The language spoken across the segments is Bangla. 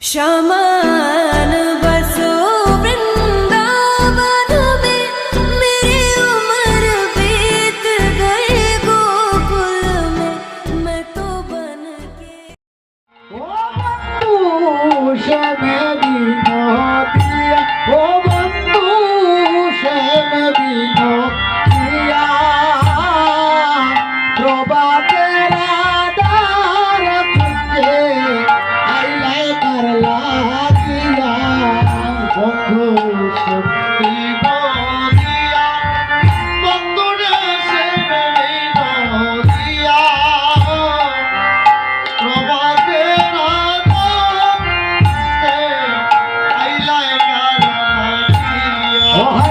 Şamanım. Oh,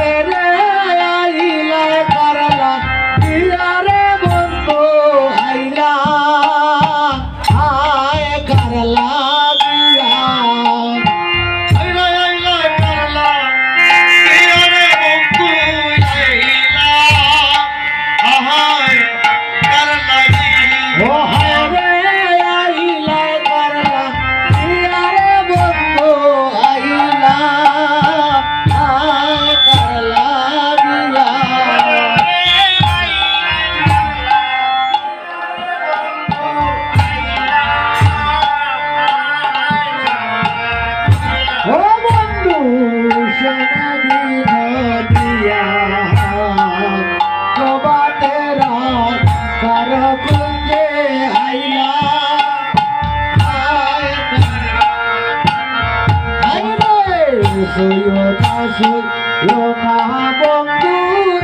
ছিল না বন্ধু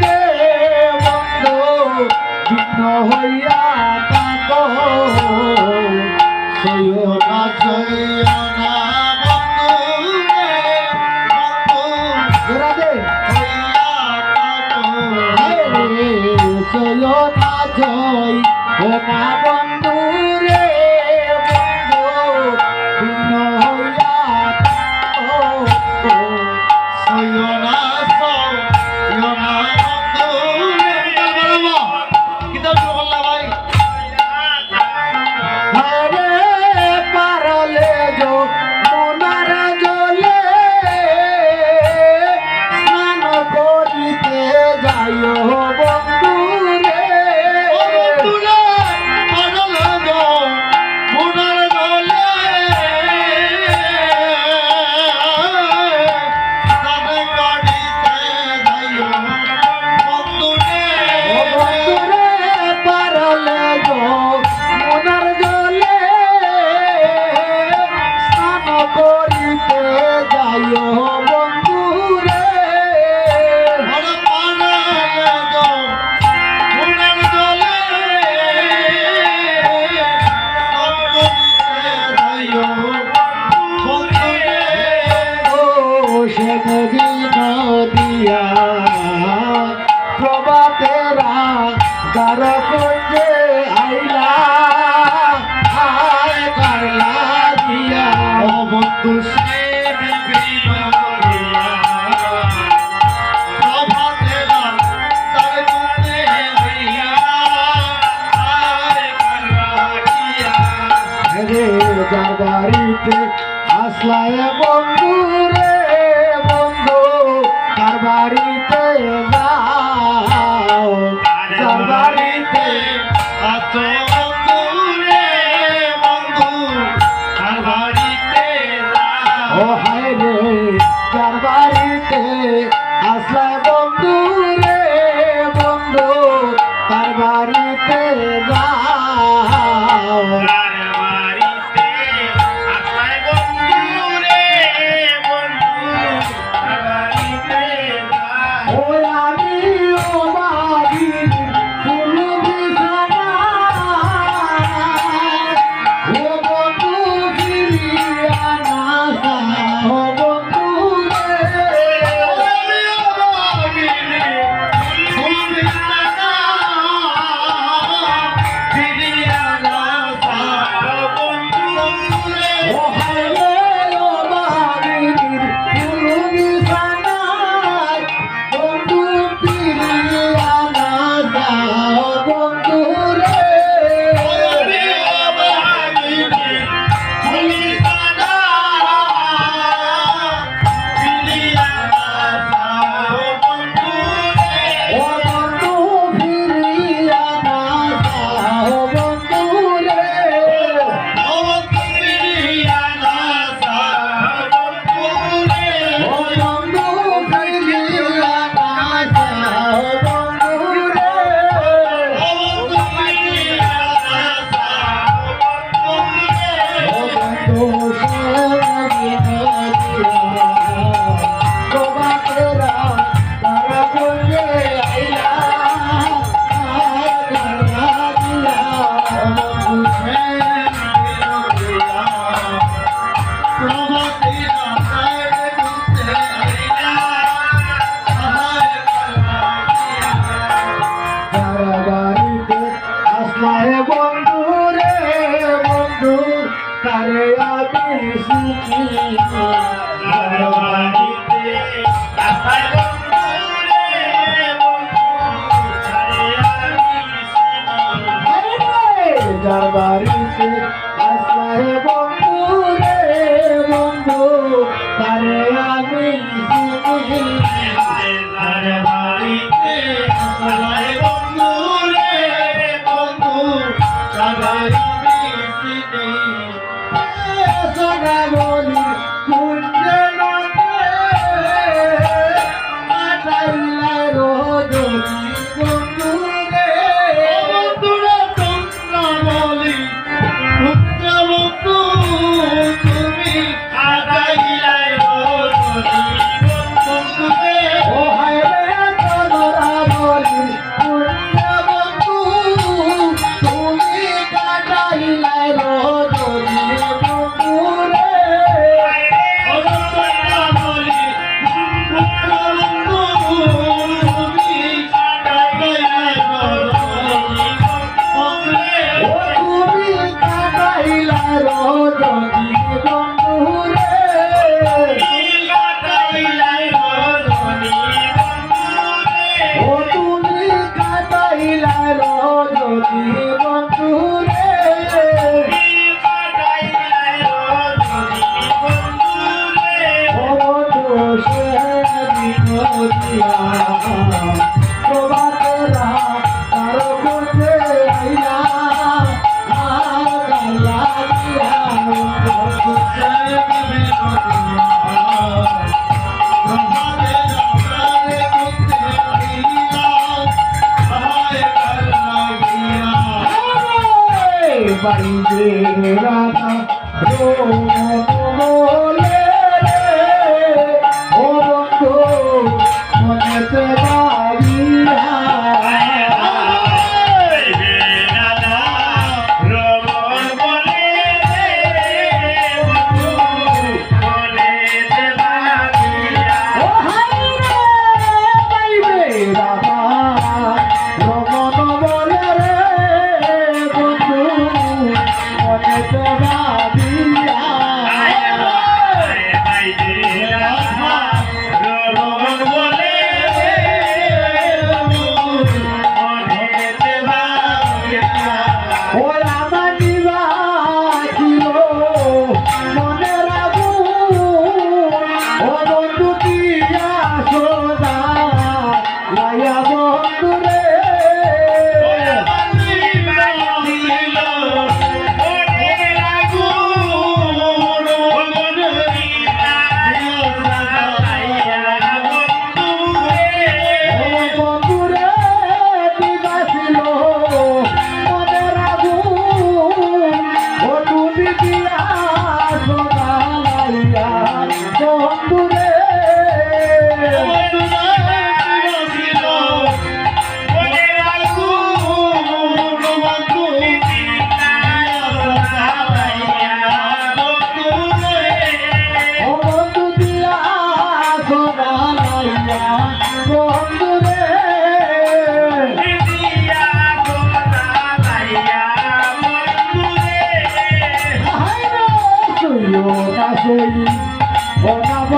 রে বন্ধু বিঘ্ন হইয়া তাক সইও না সইও না বন্ধু রে বন্ধু রাধে হইয়া তাক সইও না জয় ও না বাড়িতে আসলায় বন্ধুরে। বাড়িতে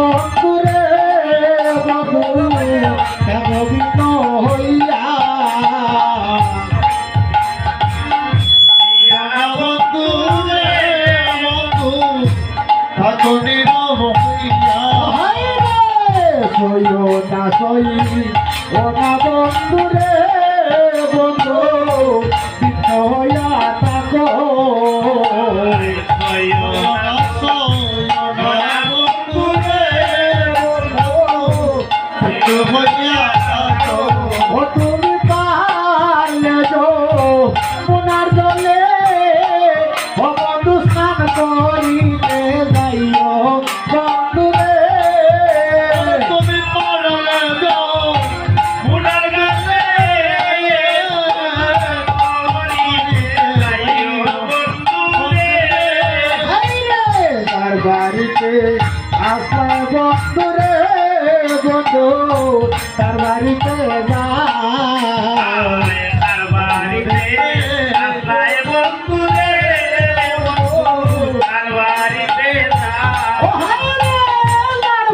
어.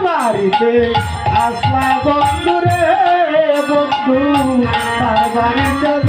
বাড়িতে আসলে বন্ধু রে বন্ধু তার বাড়িতে